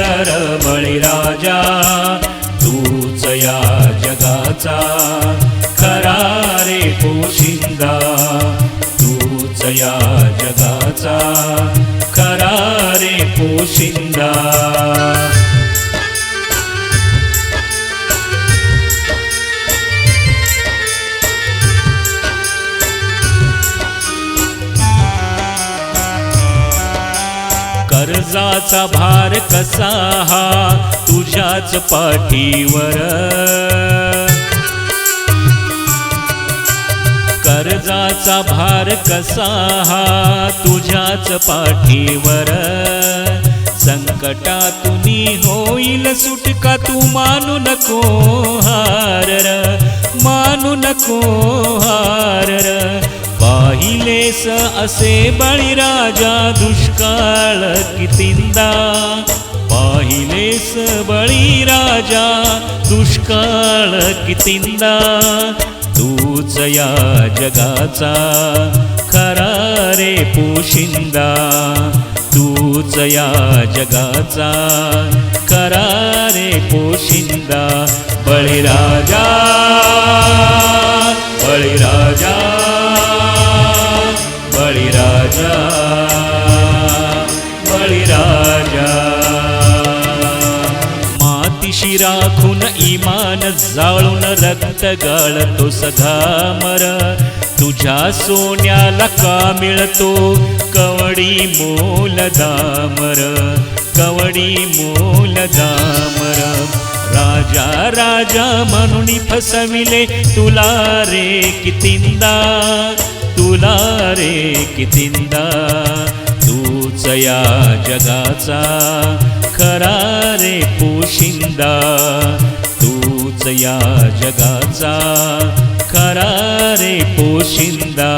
लढर बळीराजा तूच या जगाचा. खरा रे पोशिंदा तूच या जगाचा. खरा रे पोशिंदा कर्जाचा भार कसा हा? तुझ्याच पाठीवर. कर्जाचा भार कसा हा? तुझ्याच पाठीवर. संकटातून होईल सुटका तू मानू नको हार मानू नको हार र. पाहिलेस असे बळीराजा दुष्काळ कितींदा. पाहिलेस बळीराजा दुष्काळ कितींदा. तूच या जगाचा खरा रे पोशिंदा. तूच या जगाचा खरा रे पोशिंदा. बळीराजा बळीराजा. बळीराजा मातीशी राखून इमान जाळून रक्त गळतो सघामर तुझ्या सोन्याला का मिळतो? कवडी मोल दामर. कवडी मोल दामर. राजा राजा म्हणून फसविले तुला रे कितींदा. तुला रे कितिंदा? तूच या जगाचा खरा रे पोशिंदा. तूच या जगाचा खरा रे पोशिंदा.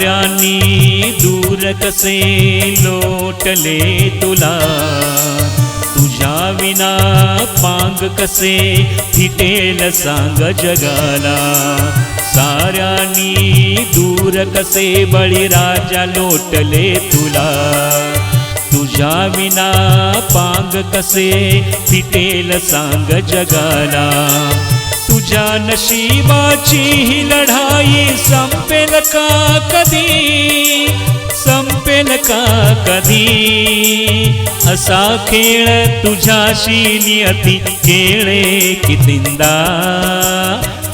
साऱ्यांनी दूर कसे लोटले तुला? तुझ्या विना पांग कसे फिटेल सांग जगाला? साऱ्यांनी दूर कसे बळीराजा लोटले तुला? तुझ्या विना पांग कसे फिटेल सांग जगाला? तुझ्या नशिबाची ही लढाई संपेल का कधी? संपेल का कधी? असा खेळ तुझ्याशी नियती खेळे कितिंदा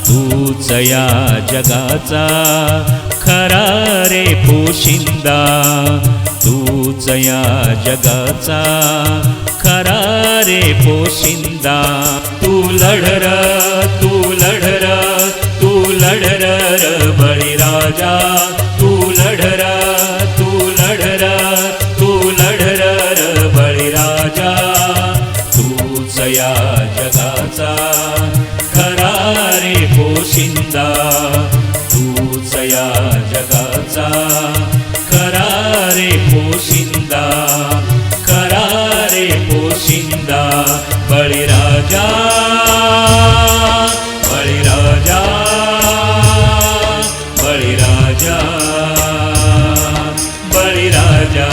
तूच या जगाचा खरा रे पोशिंदा. तूच या जगाचा खरा रे पोशिंदा. लढर तू लढर तू लढर बळीराजा तू लढर तू लढर तू लढर बळीराजा तूच या जगाचा खरा रे हो पोशिंदा तूच या जगाचा खरा रे हो पोशिंदा खरा रे हो पोशिंदा बळीराजा राजा बलिराजा